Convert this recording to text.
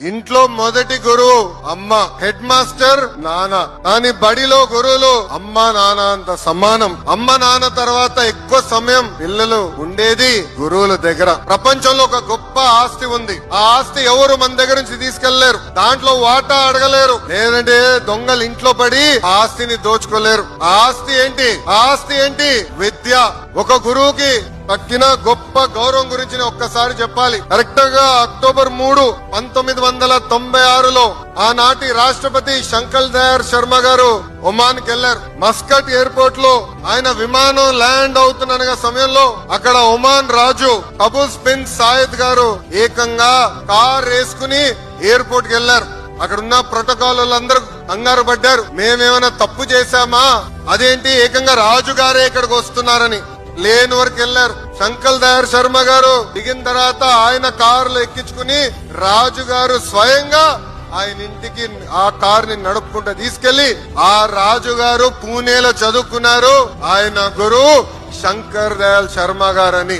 ఇంట్లో మొదటి గురువు అమ్మ హెడ్ మాస్టర్ నాన్న. కానీ బడిలో గురువులు అమ్మ నాన్న అంత సమానం. అమ్మ నాన్న తర్వాత ఎక్కువ సమయం పిల్లలు ఉండేది గురువుల దగ్గర. ప్రపంచంలో ఒక గొప్ప ఆస్తి ఉంది. ఆ ఆస్తి ఎవరు మన దగ్గర నుంచి తీసుకెళ్ళేరు? దాంట్లో వాటా అడగలేరు. లేదంటే దొంగలు ఇంట్లో పడి ఆస్తిని దోచుకోలేరు. ఆస్తి ఏంటి? ఆస్తి ఏంటి? విద్య. ఒక గురువుకి తక్కిన గొప్ప గౌరవం గురించి ఒక్కసారి చెప్పాలి. కరెక్ట్గా అక్టోబర్ మూడు పంతొమ్మిది వందల తొంభై ఆరులో ఆనాటి రాష్ట్రపతి శంకర్ దయార్ శర్మ గారు ఒమాన్కి మస్కట్ ఎయిర్పోర్ట్లో ఆయన విమానం ల్యాండ్ అవుతున్న సమయంలో అక్కడ ఒమాన్ రాజు కబుల్స్ బిన్ సాయద్ గారు ఏకంగా కార్ వేసుకుని ఎయిర్పోర్ట్కి వెళ్ళారు అక్కడ ఉన్న ప్రోటోకాల్ అందరూ కంగారు పడ్డారు. మేమేమైనా తప్పు చేశామా? అదేంటి? ఏకంగా రాజు గారే ఇక్కడికి వస్తున్నారని. లేని వరకు వెళ్ళారు శంకల్ దయార్ శర్మ గారు దిగిన తర్వాత ఆయన కారులు ఎక్కించుకుని రాజు గారు స్వయంగా ఆయన ఇంటికి ఆ కార్ని నడుపుకుంటూ తీసుకెళ్ళి ఆ రాజు గారు పూణేలో చదువుకున్నారు. ఆయన గురువు శంకర్ దయాల్ శర్మ గారని.